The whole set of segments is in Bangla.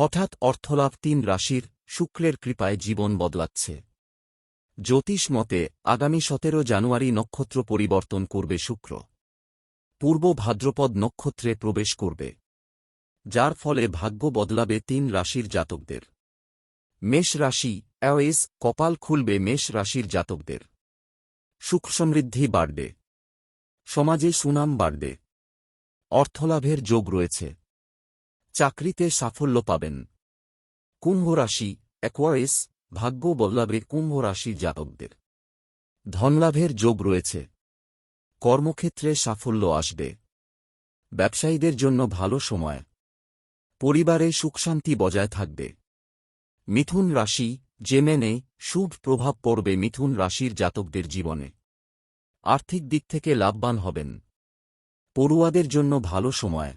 হঠাৎ অর্থলাভ তিন রাশির শুক্রের কৃপায় জীবন বদলাচ্ছে। জ্যোতিষ মতে, আগামী সতেরো জানুয়ারি নক্ষত্র পরিবর্তন করবে শুক্র। পূর্ব ভাদ্রপদ নক্ষত্রে প্রবেশ করবে। যার ফলে ভাগ্য বদলাবে তিন রাশির জাতকদের। মেষ রাশি, অ্যাওয়েস, কপাল খুলবে মেষ রাশির জাতকদের। সুখ সমৃদ্ধি বাড়বে। সমাজে সুনাম বাড়বে। অর্থলাভের যোগ রয়েছে। চাকরিতে সাফল্য পাবেন। কুম্ভ রাশি অ্যাকোয়ারিস ভাগ্য বদলাবে কুম্ভ রাশি জাতকদের। ধনলাভের যোগ রয়েছে। কর্মক্ষেত্রে সাফল্য আসবে। ব্যবসায়ীদের জন্য ভালো সময়। পরিবারে সুখশান্তি বজায় থাকবে। মিথুন রাশি জেমেনে শুভ প্রভাব পড়বে মিথুন রাশির জাতকদের জীবনে। আর্থিক দিক থেকে লাভবান হবেন। পড়ুয়াদের জন্য ভালো সময়।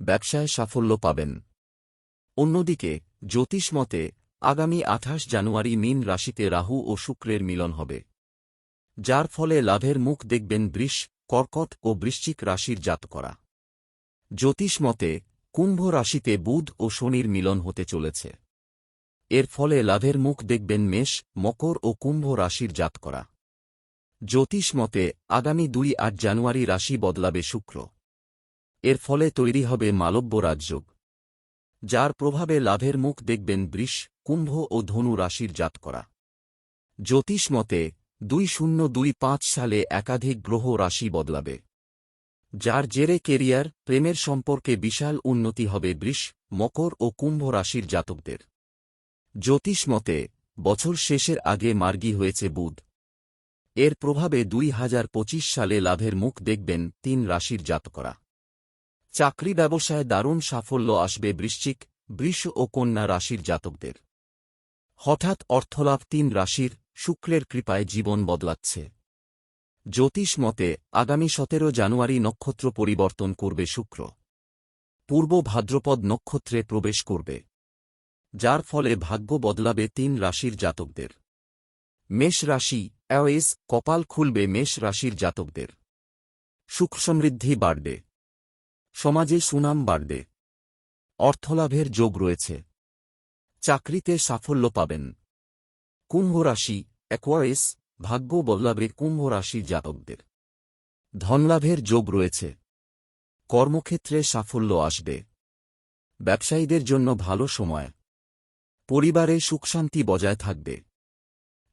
ব্যবসায় সাফল্য পাবেন। অন্যদিকে, জ্যোতিষ মতে, আগামী আঠাশ জানুয়ারি মীন রাশিতে রাহু ও শুক্রের মিলন হবে। যার ফলে লাভের মুখ দেখবেন বৃষ, কর্কট ও বৃশ্চিক রাশির জাতকরা। জ্যোতিষ মতে, কুম্ভ রাশিতে বুধ ও শনির মিলন হতে চলেছে। এর ফলে লাভের মুখ দেখবেন মেষ, মকর ও কুম্ভ রাশির জাতকরা। জ্যোতিষ মতে, আগামী দুই আট জানুয়ারি রাশি বদলাবে শুক্র। এর ফলে তৈরি হবে মালব্য রাজযোগ, যার প্রভাবে লাভের মুখ দেখবেন বৃষ, কুম্ভ ও ধনু রাশির জাতকরা। জ্যোতিষ মতে, দুই শূন্য দুই পাঁচ সালে একাধিক গ্রহ রাশি বদলাবে, যার জেরে কেরিয়ার, প্রেমের সম্পর্কে বিশাল উন্নতি হবে বৃষ, মকর ও কুম্ভ রাশির জাতকদের। জ্যোতিষ মতে, বছর শেষের আগে মার্গী হয়েছে বুধ। এর প্রভাবে দুই হাজার পঁচিশ সালে লাভের মুখ দেখবেন তিন রাশির জাতকরা। চাকরি ব্যবসায় দারুণ সাফল্য আসবে বৃশ্চিক, বৃষ ও কন্যা রাশির জাতকদের। হঠাৎ অর্থলাভ তিন রাশির শুক্রের কৃপায় জীবন বদলাচ্ছে। জ্যোতিষ মতে, আগামী সতেরো জানুয়ারি নক্ষত্র পরিবর্তন করবে শুক্র। পূর্ব ভাদ্রপদ নক্ষত্রে প্রবেশ করবে। যার ফলে ভাগ্য বদলাবে তিন রাশির জাতকদের। মেষ রাশি, অ্যাওয়েস, কপাল খুলবে মেষ রাশির জাতকদের। সুখ সমৃদ্ধি বাড়বে। সমাজে সুনাম বাড়বে। অর্থলাভের যোগ রয়েছে। চাকরিতে সাফল্য পাবেন। কুম্ভ রাশি অ্যাকোয়ারিস ভাগ্য বদলাবে কুম্ভ রাশি জাতকদের। ধনলাভের যোগ রয়েছে। কর্মক্ষেত্রে সাফল্য আসবে। ব্যবসায়ীদের জন্য ভালো সময়। পরিবারে সুখশান্তি বজায় থাকবে।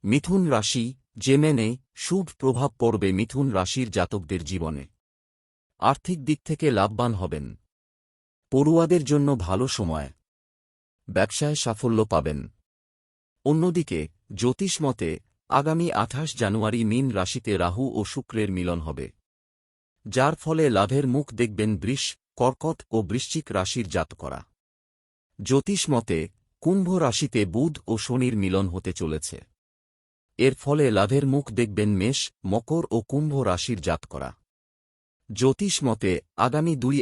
মিথুন রাশি জেমেনে শুভ প্রভাব পড়বে মিথুন রাশির জাতকদের জীবনে। আর্থিক দিক থেকে লাভবান হবেন। পড়ুয়াদের জন্য ভালো সময়। ব্যবসায় সাফল্য পাবেন। অন্যদিকে, জ্যোতিষ মতে, আগামী আঠাশ জানুয়ারি মীন রাশিতে রাহু ও শুক্রের মিলন হবে। যার ফলে লাভের মুখ দেখবেন বৃষ, কর্কট ও বৃশ্চিক রাশির জাতকরা। জ্যোতিষ মতে, কুম্ভ রাশিতে বুধ ও শনির মিলন হতে চলেছে। এর ফলে লাভের মুখ দেখবেন মেষ, মকর ও কুম্ভ রাশির জাতকরা। জ্যোতিষ মতে আগামী দুই